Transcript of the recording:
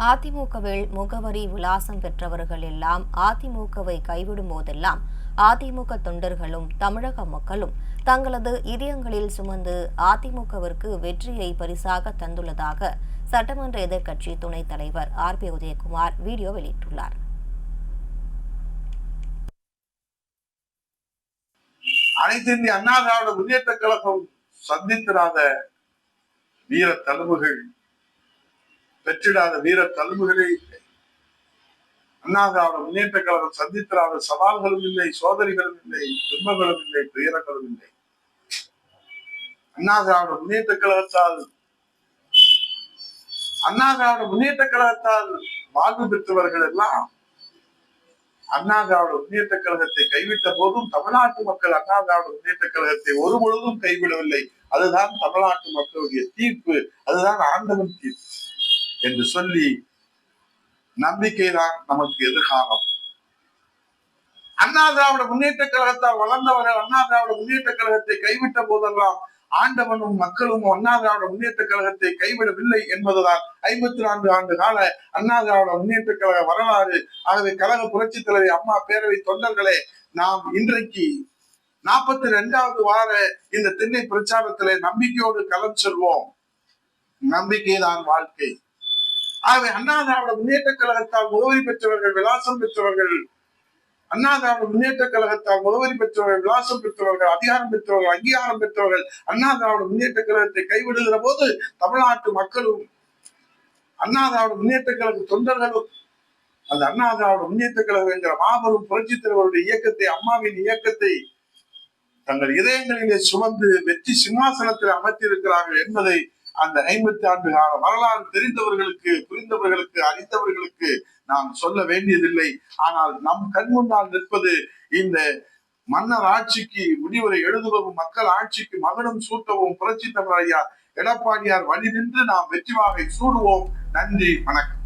அதிமுகவில் முகவரி விலாசம் பெற்றவர்கள் எல்லாம் அதிமுகவை கைவிடும் போதெல்லாம் அதிமுக தொண்டர்களும் தமிழக மக்களும் தங்களது இதயங்களில் சுமந்து அதிமுகவிற்கு வெற்றியை பரிசாக தந்துள்ளதாக சட்டமன்ற எதிர்க்கட்சி துணைத் தலைவர் ஆர். பி. உதயகுமார் வீடியோ வெளியிட்டுள்ளார். அனைத்து இந்திய அண்ணா திராவிட முன்னேற்ற கழகம் சந்தித்திராத வீர தலைவர்கள் பெற்றிடாத வீர தழும்புகளே இல்லை. அண்ணா திராவிட முன்னேற்ற கழகம் சந்தித்திராத சவால்களும் இல்லை சோதனைகளும் இல்லை துன்பங்களும் இல்லை துயரங்களும் இல்லை. அண்ணா திராவிட முன்னேற்ற கழகத்தால் அண்ணா திராவிட முன்னேற்ற கழகத்தால் வாழ்வு பெற்றவர்கள் எல்லாம் அண்ணா திராவிட முன்னேற்ற கழகத்தை கைவிட்ட போதும் தமிழ்நாட்டு மக்கள் அண்ணா திராவிட முன்னேற்ற கழகத்தை ஒரு பொழுதும் கைவிடவில்லை. அதுதான் தமிழ்நாட்டு மக்களுடைய தீர்ப்பு. அதுதான் ஆண்டவன் தீர்ப்பு. என்று சொல்லி நம்பிக்கைதான் நமக்கு எதிர்காலம். அண்ணா திராவிட முன்னேற்ற கழகத்தால் வளர்ந்தவர்கள் அண்ணா திராவிட முன்னேற்ற கழகத்தை கைவிட்ட போதெல்லாம் ஆண்டவனும் மக்களும் அண்ணா திராவிட முன்னேற்ற கழகத்தை கைவிடவில்லை என்பதுதான் ஐம்பத்தி நான்கு ஆண்டு கால அண்ணா திராவிட முன்னேற்ற கழக வரலாறு. ஆகவே கழக புரட்சி தலைவர் அம்மா பேரவை தொண்டர்களே நாம் இன்றைக்கு நாற்பத்தி ரெண்டாவது வார இந்த திண்ணை பிரச்சாரத்திலே நம்பிக்கையோடு களம் செல்வோம். நம்பிக்கைதான் வாழ்க்கை. ஆகவே அண்ணா திராவிட முன்னேற்ற கழகத்தால் முகவரி பெற்றவர்கள் விலாசம் பெற்றவர்கள் அண்ணா திராவிட முன்னேற்ற கழகத்தால் முகவரி பெற்றவர்கள் விலாசம் பெற்றவர்கள் அதிகாரம் பெற்றவர்கள் அங்கீகாரம் பெற்றவர்கள் அண்ணா திராவிட முன்னேற்ற கழகத்தை கைவிடுகிற போது தமிழ்நாட்டு மக்களும் அண்ணா திராவிட முன்னேற்ற கழக தொண்டர்களும் அந்த அண்ணா திராவிட முன்னேற்ற கழகம் என்கிற மாபெரும் புரட்சி தலைவருடைய இயக்கத்தை அம்மாவின் இயக்கத்தை தங்கள் இதயங்களிலே சுமந்து வெற்றி சிம்மாசனத்தில் அமர்த்தியிருக்கிறார்கள் என்பதை அந்த ஐம்பத்தி ஆண்டு கால வரலாறு தெரிந்தவர்களுக்கு புரிந்தவர்களுக்கு அறிந்தவர்களுக்கு நாம் சொல்ல வேண்டியதில்லை. ஆனால் நம் கண் முன்னால் நிற்பது இந்த மன்னர் ஆட்சிக்கு முடிவுரை எழுதுவதும் மக்கள் ஆட்சிக்கு மகனும் சூட்டவும் புரட்சி தமிழ் ஐயா எடப்பாடியார் வழி நின்று நாம் வெற்றி வாகை சூடுவோம். நன்றி வணக்கம்.